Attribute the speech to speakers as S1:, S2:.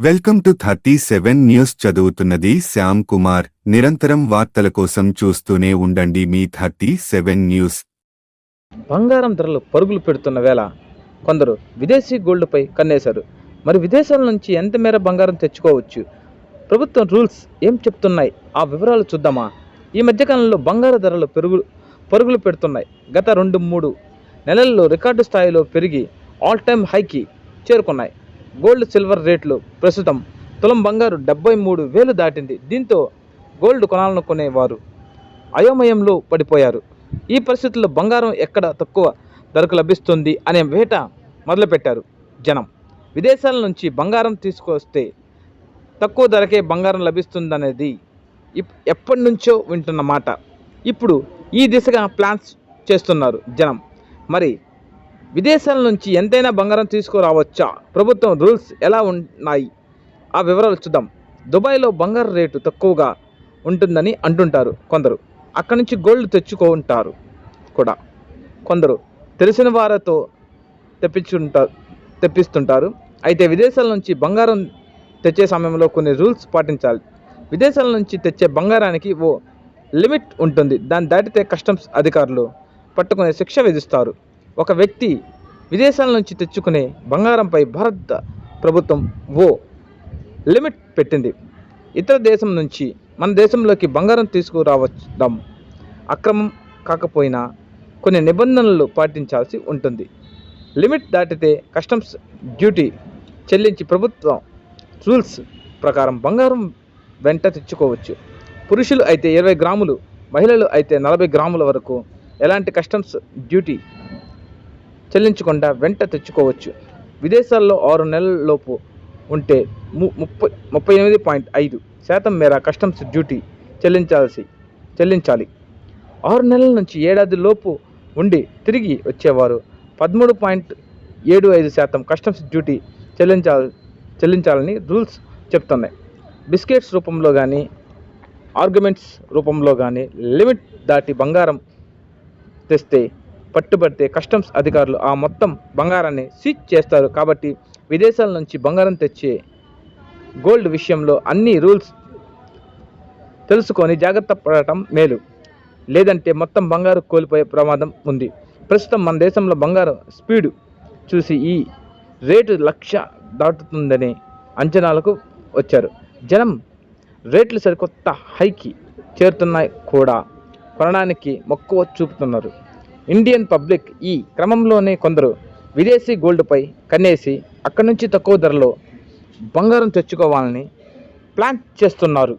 S1: Welcome to thirty seven news చదువుతున్నది శ్యామ్ కుమార్. నిరంతరం వార్తల కోసం చూస్తూనే ఉండండి మీ థర్టీ సెవెన్ న్యూస్.
S2: బంగారం ధరలు పరుగులు పెడుతున్న వేళ కొందరు విదేశీ గోల్డ్పై కన్నేశారు. మరి విదేశాల నుంచి ఎంత మేర బంగారం తెచ్చుకోవచ్చు? ప్రభుత్వం రూల్స్ ఏం చెప్తున్నాయి? ఆ వివరాలు చూద్దామా? ఈ మధ్యకాలంలో బంగార ధరలు పెరుగు పరుగులు పెడుతున్నాయి. గత రెండు మూడు నెలల్లో రికార్డు స్థాయిలో పెరిగి ఆల్ టైమ్ హైకి చేరుకున్నాయి. గోల్డ్ సిల్వర్ రేట్లు. ప్రస్తుతం తులం బంగారు డెబ్బై మూడు వేలు దాటింది. దీంతో గోల్డ్ కొనాలనుకునేవారు అయోమయంలో పడిపోయారు. ఈ పరిస్థితుల్లో బంగారం ఎక్కడ తక్కువ ధరకు లభిస్తుంది అనే వేట మొదలుపెట్టారు జనం. విదేశాల నుంచి బంగారం తీసుకొస్తే తక్కువ ధరకే బంగారం లభిస్తుందనేది ఇప్- ఎప్పటి నుంచో వింటున్న మాట. ఇప్పుడు ఈ దిశగా ప్లాన్స్ చేస్తున్నారు జనం. మరి విదేశాల నుంచి ఎంతైనా బంగారం తీసుకురావచ్చా? ప్రభుత్వం రూల్స్ ఎలా ఉన్నాయి? ఆ వివరాలు చూద్దాం. దుబాయ్లో బంగారు రేటు తక్కువగా ఉంటుందని అంటుంటారు కొందరు. అక్కడి నుంచి గోల్డ్ తెచ్చుకుంటారు కూడా కొందరు. తెలిసిన వారితో తెప్పించుంటారు తెప్పిస్తుంటారు. అయితే విదేశాల నుంచి బంగారం తెచ్చే సమయంలో కొన్ని రూల్స్ పాటించాలి. విదేశాల నుంచి తెచ్చే బంగారానికి ఓ లిమిట్ ఉంటుంది. దాన్ని దాటితే కస్టమ్స్ అధికారులు పట్టుకునే శిక్ష విధిస్తారు. ఒక వ్యక్తి విదేశాల నుంచి తెచ్చుకునే బంగారంపై భారత ప్రభుత్వం ఓ లిమిట్ పెట్టింది. ఇతర దేశం నుంచి మన దేశంలోకి బంగారం తీసుకురావడం అక్రమం కాకపోయినా కొన్ని నిబంధనలు పాటించాల్సి ఉంటుంది. లిమిట్ దాటితే కస్టమ్స్ డ్యూటీ చెల్లించి ప్రభుత్వం రూల్స్ ప్రకారం బంగారం వెంట తెచ్చుకోవచ్చు. పురుషులు అయితే ఇరవై గ్రాములు మహిళలు అయితే నలభై గ్రాముల వరకు ఎలాంటి కస్టమ్స్ డ్యూటీ చెల్లించకుండా వెంట తెచ్చుకోవచ్చు. విదేశాల్లో ఆరు నెలలలోపు ఉంటే ము- ముప్పై ముప్పై ఎనిమిది పాయింట్ ఐదు శాతం మేర కస్టమ్స్ డ్యూటీ చెల్లించాల్సి చెల్లించాలి. ఆరు నెలల నుంచి ఏడాది లోపు ఉండి తిరిగి వచ్చేవారు పదమూడు పాయింట్ ఏడు ఐదు శాతం కస్టమ్స్ డ్యూటీ చెల్లించాలి చెల్లించాలని రూల్స్ చెప్తున్నాయి. బిస్కెట్స్ రూపంలో కానీ ఆర్గ్యుమెంట్స్ రూపంలో కానీ లిమిట్ దాటి బంగారం తెస్తే పట్టుబడితే కస్టమ్స్ అధికారులు ఆ మొత్తం బంగారాన్ని సీజ్ చేస్తారు కాబట్టి విదేశాల నుంచి బంగారం తెచ్చే గోల్డ్ విషయంలో అన్ని రూల్స్ తెలుసుకొని జాగ్రత్త పడటం మేలు. లేదంటే మొత్తం బంగారు కోల్పోయే ప్రమాదం ఉంది. ప్రస్తుతం మన దేశంలో బంగారం స్పీడ్ చూసి ఈ రేటు లక్ష దాటుతుందని అంచనాలకు వచ్చారు. జనం రేట్లు సరికొత్త హైకి చేరుతున్నాయి కూడా. కొనడానికి మక్కువ చూపుతున్నారు. ఇండియన్ పబ్లిక్ ఈ క్రమంలోనే కొందరు విదేశీ గోల్డ్పై కన్నేసి అక్కడి నుంచి తక్కువ ధరలో బంగారం తెచ్చుకోవాలని ప్లాన్ చేస్తున్నారు.